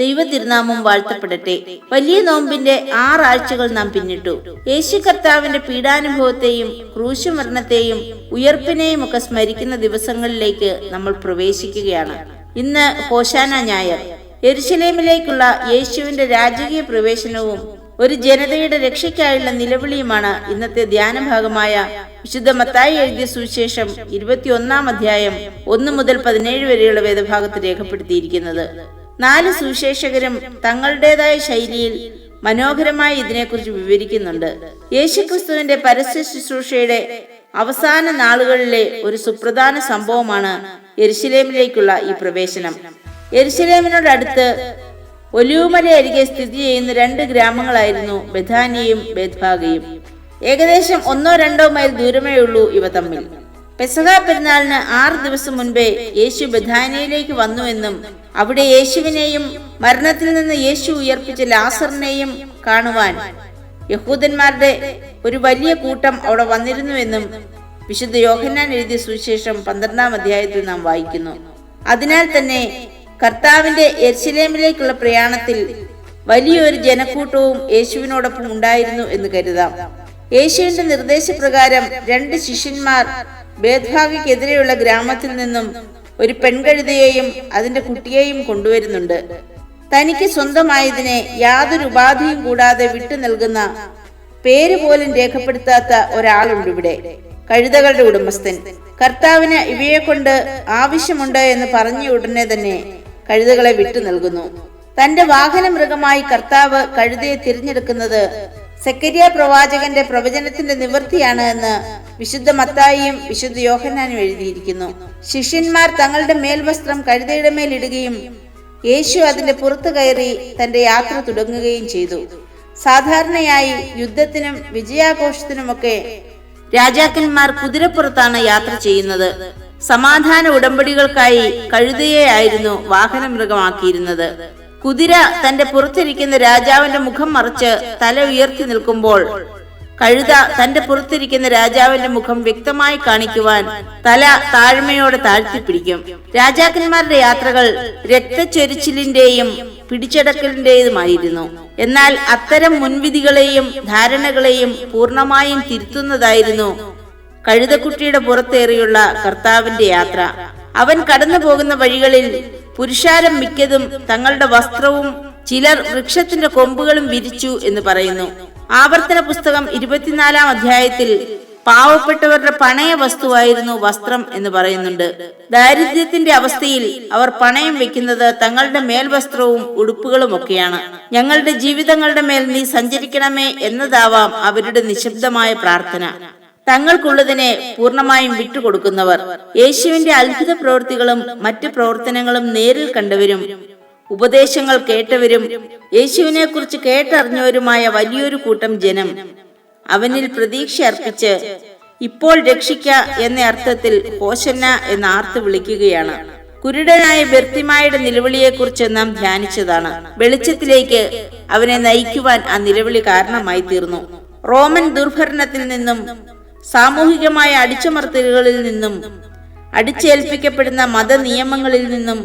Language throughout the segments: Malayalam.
ദൈവ തിരുനാമം വാഴ്ത്തപ്പെടട്ടെ. വലിയ നോമ്പിന്റെ ആറാഴ്ചകൾ നാം പിന്നിട്ടു. യേശു കർത്താവിന്റെ പീഡാനുഭവത്തെയും ക്രൂശുമരണത്തെയും ഉയർപ്പിനെയും ഒക്കെ സ്മരിക്കുന്ന ദിവസങ്ങളിലേക്ക് നമ്മൾ പ്രവേശിക്കുകയാണ്. ഇന്ന് ഹോശാന ഞായർ. എരുശലേമിലേക്കുള്ള യേശുവിന്റെ രാജകീയ പ്രവേശനവും ഒരു ജനതയുടെ രക്ഷയ്ക്കായുള്ള നിലവിളിയുമാണ് ഇന്നത്തെ ധ്യാനഭാഗമായ വിശുദ്ധ മത്തായി എഴുതിയ സുവിശേഷം ഇരുപത്തിയൊന്നാം അധ്യായം ഒന്ന് മുതൽ പതിനേഴ് വരെയുള്ള വേദഭാഗത്ത് രേഖപ്പെടുത്തിയിരിക്കുന്നത്. നാല് സുവിശേഷകരും തങ്ങളുടേതായ ശൈലിയിൽ മനോഹരമായി ഇതിനെക്കുറിച്ച് വിവരിക്കുന്നുണ്ട്. യേശുക്രിസ്തുവിന്റെ പരസ്യ ശുശ്രൂഷയുടെ അവസാന നാളുകളിലെ ഒരു സുപ്രധാന സംഭവമാണ് എരിശിലേമിലേക്കുള്ള ഈ പ്രവേശനം. എരിശിലേമിനോടടുത്ത് ഒലിവുമലയരികെ സ്ഥിതി ചെയ്യുന്ന രണ്ട് ഗ്രാമങ്ങളായിരുന്നു ബഥാനിയും ബേദ്ഭാഗയും ഏകദേശം ഒന്നോ രണ്ടോ മൈൽ ദൂരമേ ഉള്ളൂ ഇവ തമ്മിൽ. പെസഹ പെരുന്നാളിന് ആറ് ദിവസം മുൻപേ യേശു ബഥാനിയയിലേക്ക് വന്നുവെന്നും അവിടെ യേശുവിനെയും മരണത്തിൽ നിന്ന് യേശു ഉയർപ്പിച്ച ലാസറിനെയും കാണുവാൻ യഹൂദന്മാരുടെ ഒരു വലിയ കൂട്ടം അവിടെ വന്നിരുന്നുവെന്നും വിശുദ്ധ യോഹന്നാൻ എഴുതിയ സുവിശേഷം പന്ത്രണ്ടാം അധ്യായത്തിൽ നാം വായിക്കുന്നു. അതിനാൽ തന്നെ കർത്താവിന്റെ എർശിലേമിലേക്കുള്ള പ്രയാണത്തിൽ വലിയൊരു ജനക്കൂട്ടവും യേശുവിനോടൊപ്പം ഉണ്ടായിരുന്നു എന്ന് കരുതാം. യേശുവിന്റെ നിർദ്ദേശപ്രകാരം രണ്ട് ശിഷ്യന്മാർ ഭേദ്ഭാഗിക്കെതിരെയുള്ള ഗ്രാമത്തിൽ നിന്നും ഒരു പെൺകഴുതയെയും അതിന്റെ കുട്ടിയെയും കൊണ്ടുവരുന്നുണ്ട്. തനിക്ക് സ്വന്തമായതിനെ യാതൊരു ഉപാധിയും കൂടാതെ വിട്ടു നൽകുന്ന പേര് പോലും രേഖപ്പെടുത്താത്ത ഒരാളുണ്ട് ഇവിടെ. കഴുതകളുടെ ഉടമസ്ഥൻ. കർത്താവിന് ഇവയെ കൊണ്ട് ആവശ്യമുണ്ട് എന്ന് പറഞ്ഞ ഉടനെ തന്നെ കഴുതകളെ വിട്ടു നൽകുന്നു. തന്റെ വാഹന മൃഗമായി കർത്താവ് കഴുതയെ തിരഞ്ഞെടുക്കുന്നത് സെക്കരിയ പ്രവാചകന്റെ പ്രവചനത്തിന്റെ നിവൃത്തിയാണ് എന്ന് വിശുദ്ധ മത്തായിയും വിശുദ്ധ യോഹന്നാനും എഴുതിയിരിക്കുന്നു. ശിഷ്യന്മാർ തങ്ങളുടെ മേൽവസ്ത്രം കഴുതയുടെ മേലിടുകയും യേശു അതിന്റെ പുറത്തു കയറി തന്റെ യാത്ര തുടങ്ങുകയും ചെയ്തു. സാധാരണയായി യുദ്ധത്തിനും വിജയാഘോഷത്തിനുമൊക്കെ രാജാക്കന്മാർ കുതിരപ്പുറത്താണ് യാത്ര ചെയ്യുന്നത്. സമാധാന ഉടമ്പടികൾക്കായി കഴുതയെ ആയിരുന്നു വാഹന മൃഗമാക്കിയിരുന്നത് കുതിര തന്റെ പുറത്തിരിക്കുന്ന രാജാവിന്റെ മുഖം മറിച്ച് തല ഉയർത്തി നിൽക്കുമ്പോൾ കഴുത തന്റെ പുറത്തിരിക്കുന്ന രാജാവിന്റെ മുഖം വ്യക്തമായി കാണിക്കുവാൻ തല താഴ്മയോടെ താഴ്ത്തിപ്പിടിക്കും. രാജാക്കന്മാരുടെ യാത്രകൾ രക്തച്ചൊരിച്ചിലിന്റെയും പിടിച്ചടക്കലിന്റേതുമായിരുന്നു. എന്നാൽ അത്തരം മുൻവിധികളെയും ധാരണകളെയും പൂർണമായും തിരുത്തുന്നതായിരുന്നു കഴുതക്കുട്ടിയുടെ പുറത്തേറിയുള്ള കർത്താവിന്റെ യാത്ര. അവൻ കടന്നു പോകുന്ന വഴികളിൽ പുരുഷാരം മിക്കതും തങ്ങളുടെ വസ്ത്രവും ചിലർ വൃക്ഷത്തിന്റെ കൊമ്പുകളും വിരിച്ചു എന്ന് പറയുന്നു. ആവർത്തന പുസ്തകം ഇരുപത്തിനാലാം അധ്യായത്തിൽ പാവപ്പെട്ടവരുടെ പണയ വസ്തുവായിരുന്നു വസ്ത്രം എന്ന് പറയുന്നുണ്ട്. ദാരിദ്ര്യത്തിന്റെ അവസ്ഥയിൽ അവർ പണയം വെക്കുന്നത് തങ്ങളുടെ മേൽവസ്ത്രവും ഉടുപ്പുകളും ഒക്കെയാണ്. ഞങ്ങളുടെ ജീവിതങ്ങളുടെ മേൽ നീ സഞ്ചരിക്കണമേ എന്നതാവാം അവരുടെ നിശബ്ദമായ പ്രാർത്ഥന. തങ്ങൾക്കുള്ളതിനെ പൂർണമായും വിട്ടുകൊടുക്കുന്നവർ. യേശുവിന്റെ അത്ഭുത പ്രവൃത്തികളും മറ്റ് പ്രവർത്തനങ്ങളും നേരിൽ കണ്ടവരും ഉപദേശങ്ങൾ കേട്ടവരും യേശുവിനെ കുറിച്ച് കേട്ടറിഞ്ഞവരുമായ വലിയൊരു കൂട്ടം ജനം അവനിൽ പ്രതീക്ഷ അർപ്പിച്ച് ഇപ്പോൾ രക്ഷിക്ക എന്ന അർത്ഥത്തിൽ ഹോശന്ന എന്ന് ആർത്ത് വിളിക്കുകയാണ്. കുരുടനായ ബെർത്തിമായുടെ നിലവിളിയെക്കുറിച്ച് നാം ധ്യാനിച്ചതാണ്. വെളിച്ചത്തിലേക്ക് അവനെ നയിക്കുവാൻ ആ നിലവിളി കാരണമായി തീർന്നു. റോമൻ ദുർഭരണത്തിൽ നിന്നും സാമൂഹികമായ അടിച്ചമർത്തലുകളിൽ നിന്നും അടിച്ചേൽപ്പിക്കപ്പെടുന്ന മതനിയമങ്ങളിൽ നിന്നും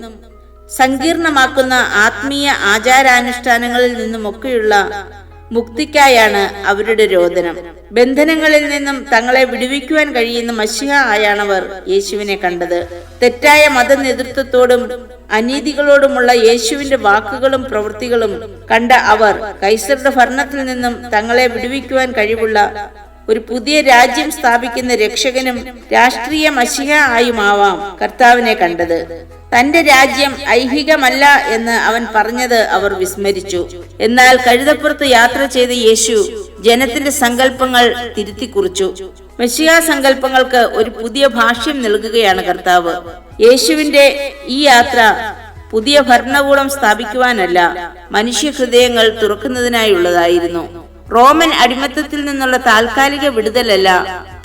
സങ്കീർണമാക്കുന്ന ആത്മീയ ആചാരാനുഷ്ഠാനങ്ങളിൽ നിന്നുമൊക്കെയുള്ള മുക്തിക്കായാണ് അവരുടെ രോദനം. ബന്ധനങ്ങളിൽ നിന്നും തങ്ങളെ വിടുവിക്കുവാൻ കഴിയുന്ന മഷിഹ ആയാണവർ യേശുവിനെ കണ്ടത്. തെറ്റായ മത നേതൃത്വത്തോടും അനീതികളോടുമുള്ള യേശുവിന്റെ വാക്കുകളും പ്രവൃത്തികളും കണ്ട അവർ കൈസറുടെ ഭരണത്തിൽ നിന്നും തങ്ങളെ വിടുവിക്കുവാൻ കഴിവുള്ള ഒരു പുതിയ രാജ്യം സ്ഥാപിക്കുന്ന രക്ഷകനും രാഷ്ട്രീയ മഷിഹ ആയുമാവാം കർത്താവിനെ കണ്ടത്. തന്റെ രാജ്യം ഐഹികമല്ല എന്ന് അവൻ പറഞ്ഞത് അവർ വിസ്മരിച്ചു. എന്നാൽ കഴുതപ്പുറത്ത് യാത്ര ചെയ്ത യേശു ജനത്തിന്റെ സങ്കല്പങ്ങൾ തിരുത്തി കുറിച്ചു മെസ്സിയ സങ്കല്പങ്ങൾക്ക് ഒരു പുതിയ ഭാഷ്യം നൽകുകയാണ് കർത്താവ്. യേശുവിന്റെ ഈ യാത്ര പുതിയ ഭരണകൂടം സ്ഥാപിക്കുവാനല്ല മനുഷ്യ ഹൃദയങ്ങൾ തുറക്കുന്നതിനായുള്ളതായിരുന്നു. റോമൻ അടിമത്തത്തിൽ നിന്നുള്ള താൽക്കാലിക വിടുതലല്ല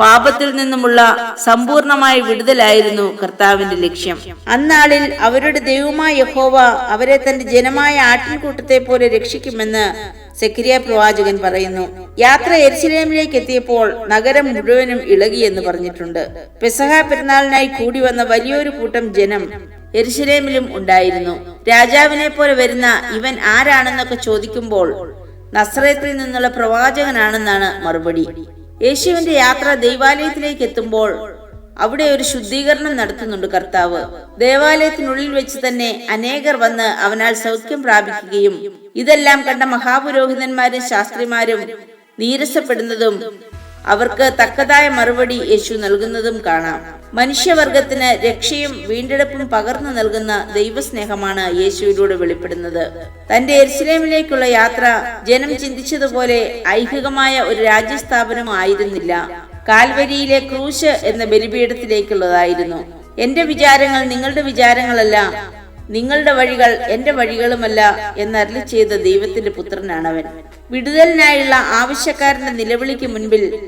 പാപത്തിൽ നിന്നുമുള്ള സമ്പൂർണമായ വിടുതലായിരുന്നു കർത്താവിന്റെ ലക്ഷ്യം. അന്നാളിൽ അവരുടെ ദൈവമായ യഹോവ അവരെ തന്റെ ജനമായ ആട്ടിൻകൂട്ടത്തെ പോലെ രക്ഷിക്കുമെന്ന് സെക്രിയ പ്രവാചകൻ പറയുന്നു. യാത്ര എരിശിലേമിലേക്ക് എത്തിയപ്പോൾ നഗരം മുഴുവനും ഇളകി എന്ന് പറഞ്ഞിട്ടുണ്ട്. പെസഹ പെരുന്നാളിനായി കൂടി വന്ന വലിയൊരു കൂട്ടം ജനം എരിശിലേമിലും ഉണ്ടായിരുന്നു. രാജാവിനെ പോലെ വരുന്ന ഇവൻ ആരാണെന്നൊക്കെ ചോദിക്കുമ്പോൾ നസ്രയത്തിൽ നിന്നുള്ള പ്രവാചകനാണെന്നാണ് മറുപടി. യേശുവിന്റെ യാത്ര ദൈവാലയത്തിലേക്ക് എത്തുമ്പോൾ അവിടെ ഒരു ശുദ്ധീകരണം നടത്തുന്നുണ്ട് കർത്താവ്. ദേവാലയത്തിനുള്ളിൽ വെച്ച് തന്നെ അനേകർ വന്ന് അവനാൽ സൗഖ്യം പ്രാപിക്കുകയും ഇതെല്ലാം കണ്ട മഹാപുരോഹിതന്മാരും ശാസ്ത്രിമാരും നീരസപ്പെടുന്നതും അവർക്ക് തക്കതായ മറുപടി യേശു നൽകുന്നതും കാണാം. മനുഷ്യവർഗത്തിന് രക്ഷയും വീണ്ടെടുപ്പും പകർന്നു നൽകുന്ന ദൈവസ്നേഹമാണ് യേശുവിലൂടെ വെളിപ്പെടുന്നത്. തന്റെ എരിശിലേമിലേക്കുള്ള യാത്ര ജനം ചിന്തിച്ചതുപോലെ ഐഹികമായ ഒരു രാജ്യസ്ഥാപനം ആയിരുന്നില്ല. കാൽവരിയിലെ ക്രൂശ് എന്ന ബലിപീഠത്തിലേക്കുള്ളതായിരുന്നു. എന്റെ വിചാരങ്ങൾ നിങ്ങളുടെ വിചാരങ്ങളല്ല. നിങ്ങളുടെ വഴികൾ എന്റെ വഴികളുമല്ല എന്നരളി ചെയ്ത ദൈവത്തിന്റെ പുത്രനാണവൻ. വിടുതലിനായുള്ള ആവശ്യക്കാരന്റെ നിലവിളിക്ക് മുൻപിൽ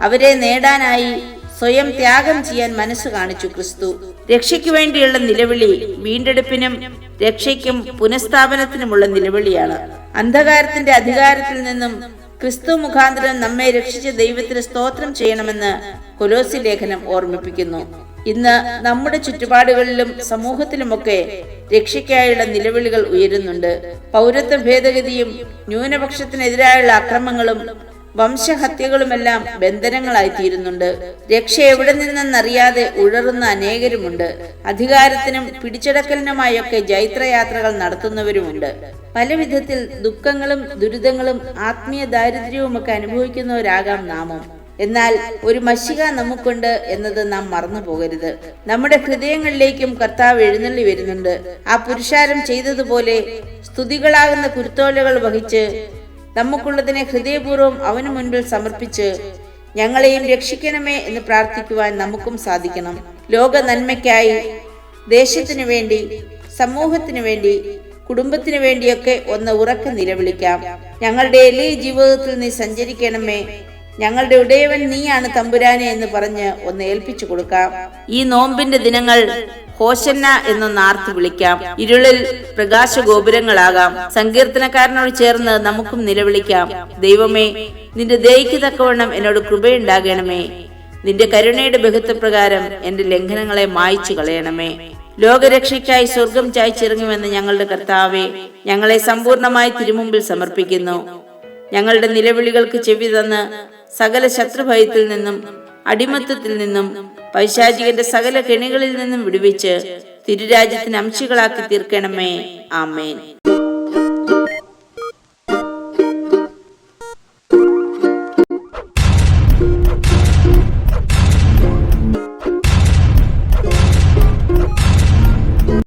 അവരെ നേടാനായി സ്വയം ത്യാഗം ചെയ്യാൻ മനസ്സ് കാണിച്ചു ക്രിസ്തു. രക്ഷയ്ക്ക് വേണ്ടിയുള്ള നിലവിളി വീണ്ടെടുപ്പിനും രക്ഷയ്ക്കും പുനഃസ്ഥാപനത്തിനുമുള്ള നിലവിളിയാണ്. അന്ധകാരത്തിന്റെ അധികാരത്തിൽ നിന്നും ക്രിസ്തു മുഖാന്തരം നമ്മെ രക്ഷിച്ച ദൈവത്തിന് സ്തോത്രം ചെയ്യണമെന്ന് കൊലോസി ലേഖനം ഓർമ്മിപ്പിക്കുന്നു. ഇന്ന് നമ്മുടെ ചുറ്റുപാടുകളിലും സമൂഹത്തിലുമൊക്കെ രക്ഷയ്ക്കായുള്ള നിലവിളികൾ ഉയരുന്നുണ്ട്. പൗരത്വ ഭേദഗതിയും ന്യൂനപക്ഷത്തിനെതിരായുള്ള അക്രമങ്ങളും വംശഹത്യകളുമെല്ലാം ബന്ധനങ്ങളായി തീരുന്നുണ്ട് രക്ഷ എവിടെ നിന്നെന്നറിയാതെ ഉഴറുന്ന അനേകരുമുണ്ട്. അധികാരത്തിനും പിടിച്ചടക്കലിനുമായൊക്കെ ജൈത്രയാത്രകൾ നടത്തുന്നവരുമുണ്ട്. പല വിധത്തിൽ ദുഃഖങ്ങളും ദുരിതങ്ങളും ആത്മീയ ദാരിദ്ര്യവുമൊക്കെ അനുഭവിക്കുന്നവരാകാം നാമം. എന്നാൽ ഒരു മഷിക നമുക്കുണ്ട് എന്നത് നാം മറന്നു പോകരുത് നമ്മുടെ ഹൃദയങ്ങളിലേക്കും കർത്താവ് എഴുന്നള്ളി വരുന്നുണ്ട്. ആ പുരുഷാരം ചെയ്തതുപോലെ സ്തുതികളാകുന്ന കുരുത്തോലകൾ വഹിച്ച് നമുക്കുള്ളതിനെ ഹൃദയപൂർവം അവന് മുൻപിൽ സമർപ്പിച്ച് ഞങ്ങളെയും രക്ഷിക്കണമേ എന്ന് പ്രാർത്ഥിക്കുവാൻ നമുക്കും സാധിക്കണം. ലോക നന്മയ്ക്കായി ദേശത്തിനു വേണ്ടി സമൂഹത്തിനു വേണ്ടി കുടുംബത്തിനു വേണ്ടിയൊക്കെ ഒന്ന് ഉറക്കെ നിലവിളിക്കാം. ഞങ്ങളുടെ എളിയ ജീവിതത്തിൽ നീ സഞ്ചരിക്കണമേ. ഞങ്ങളുടെ ഉടയവൻ നീയാണ് തമ്പുരാനെ എന്ന് പറഞ്ഞ് ഒന്ന് ഏൽപ്പിച്ചു കൊടുക്കാം. ഈ നോമ്പിന്റെ ദിനങ്ങൾ ഹോശന്ന എന്നൊന്ന് ആർത്ത് വിളിക്കാം. ഇരുളിൽ പ്രകാശ ഗോപുരങ്ങളാകാം സങ്കീർത്തനക്കാരനോട് ചേർന്ന് നമുക്കും നിലവിളിക്കാം. ദൈവമേ നിന്റെ ദയക്ക് തക്കവണ്ണം എന്നോട് കൃപയുണ്ടാകണമേ. നിന്റെ കരുണയുടെ ബഹുത്വപ്രകാരം എന്റെ ലംഘനങ്ങളെ മായ്ച്ചു കളയണമേ. ലോകരക്ഷയ്ക്കായി സ്വർഗം ചായ്ച്ചിറങ്ങുമെന്ന് ഞങ്ങളുടെ കർത്താവെ ഞങ്ങളെ സമ്പൂർണമായി തിരുമുമ്പിൽ സമർപ്പിക്കുന്നു. ഞങ്ങളുടെ നിലവിളികൾക്ക് ചെവി തന്ന് സകല ശത്രുഭയത്തിൽ നിന്നും അടിമത്തത്തിൽ നിന്നും പൈശാചികന്റെ സകല കെണികളിൽ നിന്നും വിടുവിച്ച് തിരുരാജ്യത്തിന് അംശികളാക്കി തീർക്കണമേ. ആമേൻ.